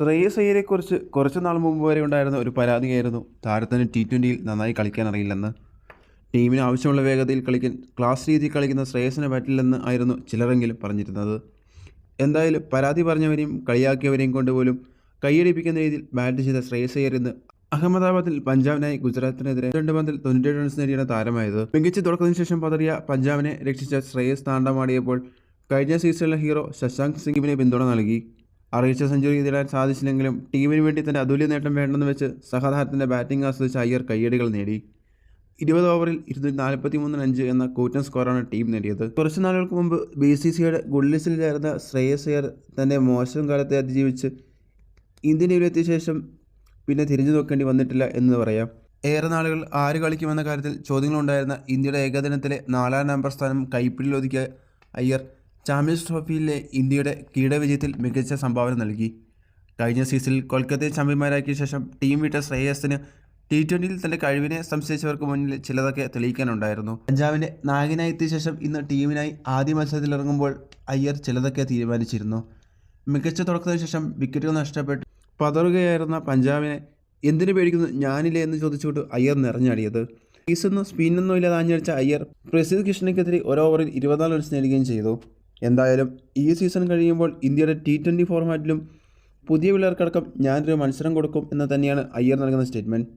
ശ്രേയസ് അയ്യരെക്കുറിച്ച് കുറച്ച് നാൾ മുമ്പ് വരെ ഉണ്ടായിരുന്ന ഒരു പരാതിയായിരുന്നു താരത്തിന് ടി ട്വന്റിയിൽ നന്നായി കളിക്കാൻ അറിയില്ലെന്ന്. ടീമിന് ആവശ്യമുള്ള വേഗതയിൽ കളിക്കാൻ ക്ലാസ് രീതിയിൽ കളിക്കുന്ന ശ്രേയസിനെ പറ്റില്ലെന്ന് ആയിരുന്നു ചിലരെങ്കിലും പറഞ്ഞിരുന്നത്. എന്തായാലും പരാതി പറഞ്ഞവരെയും കളിയാക്കിയവരെയും കൊണ്ടുപോലും കൈയടിപ്പിക്കുന്ന രീതിയിൽ ബാറ്റ് ചെയ്ത ശ്രേയസ് അയ്യർ ഇന്ന് അഹമ്മദാബാദിൽ പഞ്ചാബിനായി ഗുജറാത്തിനെതിരെ രണ്ട് പന്തിൽ തൊണ്ണൂറ്റേഴ് റൺസ് നേടിയാണ് താരമായത്. മികച്ച തുടക്കത്തിന് ശേഷം പതറിയ പഞ്ചാബിനെ രക്ഷിച്ച ശ്രേയസ് താണ്ടമാടിയപ്പോൾ കഴിഞ്ഞ സീസണിലെ ഹീറോ ശശാങ്ക് സിംഗിനെ പിന്തുണ നൽകി. അറിയിച്ച സെഞ്ചുറി നേടാൻ സാധിച്ചില്ലെങ്കിലും ടീമിന് വേണ്ടി തന്റെ അതുല്യ നേട്ടം വേണ്ടെന്ന് വെച്ച് സഹതാരത്തിന്റെ ബാറ്റിംഗ് ആസ്വദിച്ച അയ്യർ കയ്യടികൾ നേടി. ഇരുപത് ഓവറിൽ ഇരുന്നൂറ്റി നാൽപ്പത്തി മൂന്നിന് അഞ്ച് എന്ന കൂറ്റൻ സ്കോറാണ് ടീം നേടിയത്. കുറച്ച് നാളുകൾക്ക് മുമ്പ് ബി സി സിയുടെ ഗുഡ് ലിസ്റ്റിൽ ചേർന്ന ശ്രേയസ് അയ്യർ തന്റെ മോശം കാലത്തെ അതിജീവിച്ച് ഇന്ത്യൻ ടീമിലെത്തിയ ശേഷം പിന്നെ തിരിഞ്ഞു നോക്കേണ്ടി വന്നിട്ടില്ല എന്ന് പറയാം. ഏറെ നാളുകൾ ആര് കളിക്കുമെന്ന കാര്യത്തിൽ ചോദ്യങ്ങളുണ്ടായിരുന്ന ഇന്ത്യയുടെ ഏകദിനത്തിലെ നാലാം നമ്പർ സ്ഥാനം കൈപ്പിടിയിൽ ഒതുക്കിയ അയ്യർ ചാമ്പ്യൻസ് ട്രോഫിയിലെ ഇന്ത്യയുടെ കിരീടവിജയത്തിൽ മികച്ച സംഭാവന നൽകി. കഴിഞ്ഞ സീസണിൽ കൊൽക്കത്തയെ ചാമ്പ്യന്മാരാക്കിയ ശേഷം ടീം വിട്ട ശ്രേയസിന് ടി ട്വന്റിയിൽ തന്റെ കഴിവിനെ സംശയിച്ചവർക്ക് മുന്നിൽ ചിലതൊക്കെ തെളിയിക്കാനുണ്ടായിരുന്നു. പഞ്ചാബിന്റെ നായകനായി എത്തിയ ശേഷം ഇന്ന് ടീമിനായി ആദ്യ മത്സരത്തിലിറങ്ങുമ്പോൾ അയ്യർ ചിലതൊക്കെ തീരുമാനിച്ചിരുന്നു. മികച്ച തുടക്കത്തിന് ശേഷം വിക്കറ്റുകൾ നഷ്ടപ്പെട്ട്. പതറുകയായിരുന്ന പഞ്ചാബിനെ എന്തിനു പേടിക്കുന്നു ഞാനില്ലേ എന്ന് ചോദിച്ചുകൊണ്ട് അയ്യർ നിറഞ്ഞാടിയത്. ഈസൊന്നും സ്പിന്നൊന്നും ഇല്ലാതെ ആഞ്ഞടിച്ച അയ്യർ പ്രസിദ്ധ് കൃഷ്ണയ്ക്കെതിരെ ഒരു ഓവറിൽ ഇരുപത്തിനാല് റൺസ് നേടുകയും ചെയ്തു. എന്തായാലും ഈ സീസൺ കഴിയുമ്പോൾ ഇന്ത്യയുടെ ടി ട്വന്റി ഫോർമാറ്റിലും പുതിയ പിള്ളേർക്കടക്കം ഞാനൊരു മത്സരം കൊടുക്കും എന്ന് തന്നെയാണ് അയ്യർ നൽകുന്ന സ്റ്റേറ്റ്മെന്റ്